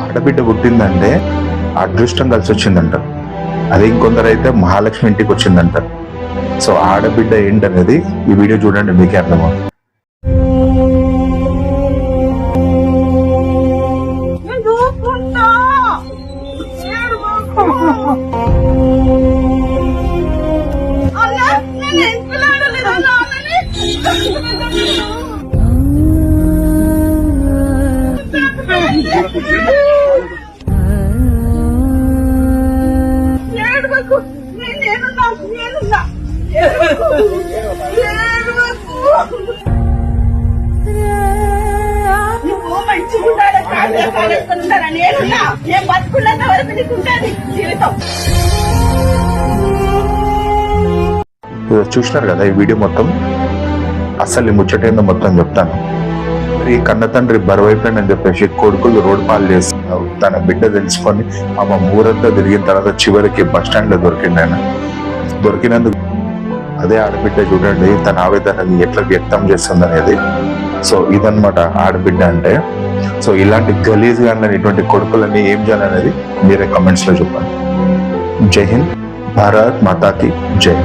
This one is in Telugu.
ఆడబిడ్డ పుట్టిందంటే అదృష్టం కలిసి వచ్చిందంట అదే ఇంకొందరైతే మహాలక్ష్మి ఇంటికి వచ్చిందంట సో ఆడబిడ్డ ఏంటనేది ఈ వీడియో చూడండి మీకే అర్థమవుతుంది. నేనున్నా, నువ్వు మంచిగా ఉండాలి కాళ్ళ నేనున్నా. నేను బతుకున్నంత వరకు జీవితం. చూసినారు కదా ఈ వీడియో మొత్తం? అసలు ఈ ముచ్చట మొత్తం చెప్తాను. మరి ఈ కన్న తండ్రి బరువైపోయిందని చెప్పేసి కొడుకులు రోడ్ పాలు చేసి తన బిడ్డ తెలుసుకొని ఆమె ఊరంతా తిరిగిన తర్వాత చివరికి బస్ స్టాండ్లో దొరికింది ఆయన దొరికినందుకు అదే ఆడబిడ్డ చూడండి తన ఆవేదనని ఎట్లా వ్యక్తం చేస్తుంది అనేది సో ఇదన్నమాట ఆడబిడ్డ అంటే. సో ఇలాంటి గలీజ్గా ఇటువంటి కొడుకులని ఏం చేయాలనేది మీరే కమెంట్స్లో చెప్పండి. జై హింద్ భారత్ మాతాకి జై.